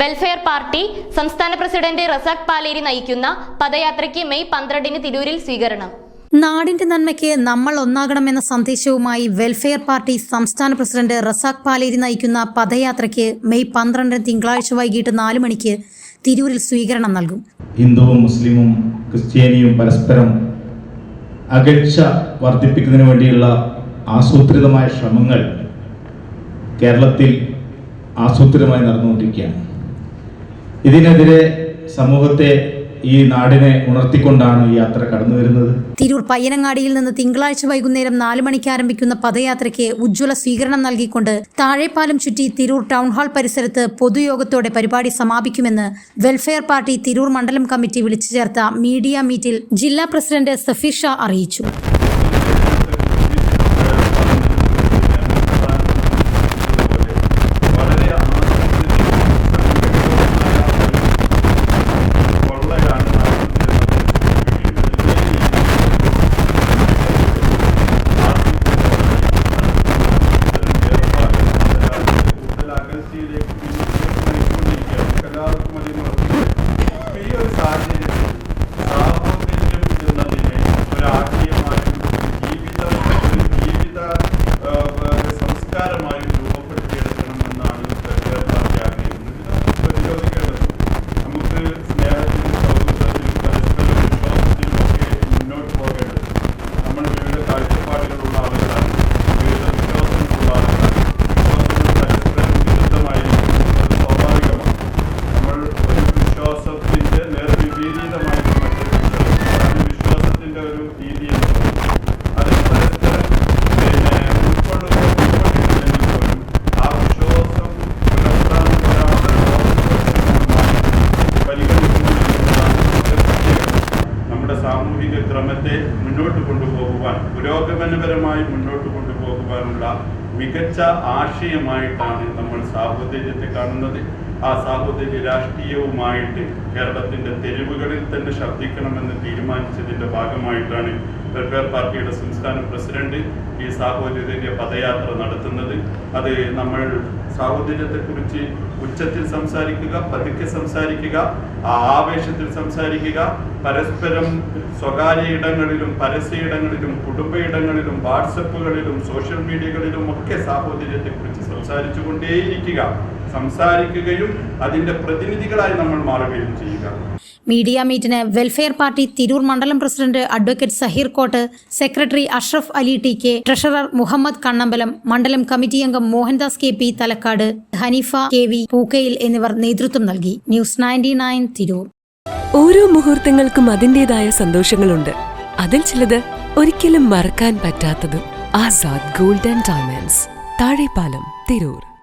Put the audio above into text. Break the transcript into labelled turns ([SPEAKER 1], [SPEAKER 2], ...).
[SPEAKER 1] Welfare party സംസ്ഥാന president Razak Paleri നയിക്കുന്ന പദയാത്രയ്ക്ക് മെയ് പന്ത്രണ്ടിന് തിരൂരിൽ സ്വീകരണം.
[SPEAKER 2] നാടിന്റെ നന്മയ്ക്ക് നമ്മൾ ഒന്നാകണമെന്ന സന്ദേശവുമായി വെൽഫെയർ പാർട്ടി സംസ്ഥാന പ്രസിഡന്റ് റസാഖ് പാലേരി നയിക്കുന്ന പദയാത്രയ്ക്ക് മെയ് പന്ത്രണ്ടിന് തിങ്കളാഴ്ച വൈകിട്ട് നാല് മണിക്ക് തിരൂരിൽ സ്വീകരണം നൽകും.
[SPEAKER 3] ഹിന്ദുവും മുസ്ലിമും ക്രിസ്ത്യാനിയും പരസ്പരം അകൽച്ച വർദ്ധിപ്പിക്കുന്നതിന് വേണ്ടിയുള്ള ആസൂത്രിതമായ ശ്രമങ്ങൾ കേരളത്തിൽ ആസൂത്രിതമായി നടന്നുകൊണ്ടിരിക്കുകയാണ്. ഇതിനെതിരെ സമൂഹത്തെ ഈ നാടിനെ ഉണർത്തിക്കൊണ്ടാണ് ഈ യാത്ര കടന്നു വരുന്നത്.
[SPEAKER 2] തിരൂർ പയ്യനങ്ങാടിയിൽ നിന്ന് തിങ്കളാഴ്ച വൈകുന്നേരം നാല് മണിക്ക് ആരംഭിക്കുന്ന പദയാത്രയ്ക്ക് ഉജ്ജ്വല സ്വീകരണം നൽകിക്കൊണ്ട് താഴെപ്പാലം ചുറ്റി തിരൂർ ടൗൺ ഹാൾ പരിസരത്ത് പൊതുയോഗത്തോടെ പരിപാടി സമാപിക്കുമെന്ന് വെൽഫെയർ പാർട്ടി തിരൂർ മണ്ഡലം കമ്മിറ്റി വിളിച്ചു ചേർത്ത മീഡിയ മീറ്റിൽ ജില്ലാ പ്രസിഡന്റ് സഫീർ ഷാ അറിയിച്ചു.
[SPEAKER 4] സാമൂഹിക ക്രമത്തെ മുന്നോട്ട് കൊണ്ടുപോകുവാൻ പുരോഗമനപരമായി മുന്നോട്ട് കൊണ്ടുപോകുവാനുള്ള മികച്ച ആശയമായിട്ടാണ് നമ്മൾ സാഹോദര്യത്തെ കാണുന്നത്. ആ സാഹോദര്യ രാഷ്ട്രീയവുമായിട്ട് കേരളത്തിന്റെ തെരുവുകളിൽ തന്നെ ശബ്ദിക്കണമെന്ന് തീരുമാനിച്ചതിന്റെ ഭാഗമായിട്ടാണ് വെൽഫെയർ പാർട്ടിയുടെ സംസ്ഥാന പ്രസിഡന്റ് ഈ സാഹോദര്യ പദയാത്ര നടത്തുന്നത്. അത് നമ്മൾ സാഹോദര്യത്തെക്കുറിച്ച് ഉച്ചത്തിൽ സംസാരിക്കുക പതുക്കെ സംസാരിക്കുക ആ ആവേശത്തിൽ സംസാരിക്കുക. പരസ്പരം സ്വകാര്യ ഇടങ്ങളിലും പരസ്യ ഇടങ്ങളിലും കുടുംബ ഇടങ്ങളിലും വാട്സപ്പുകളിലും സോഷ്യൽ മീഡിയകളിലും ഒക്കെ സാഹോദര്യത്തെക്കുറിച്ച് സംസാരിച്ചു കൊണ്ടേയിരിക്കുക സംസാരിക്കുകയും അതിന്റെ പ്രതിനിധികളായി നമ്മൾ മാറുകയും ചെയ്യുക.
[SPEAKER 2] മീഡിയ മീറ്റിന് വെൽഫെയർ പാർട്ടി തിരൂർ മണ്ഡലം president advocate Zaheer coat secretary Ashraf Ali T K treasurer Muhammad Kannambalam മണ്ഡലം കമ്മിറ്റി അംഗം Mohandas K P Thalakkad Haneefa K V Pookkayil എന്നിവർ നേതൃത്വം നൽകി. News ninety nine Tirur.
[SPEAKER 5] ഓരോ മുഹൂർത്തങ്ങൾക്കും അതിന്റെതായ സന്തോഷങ്ങളുണ്ട്. അതിൽ ചിലത് ഒരിക്കലും മറക്കാൻ പറ്റാത്തതും. Azad golden diamonds Thazhepalam Tirur.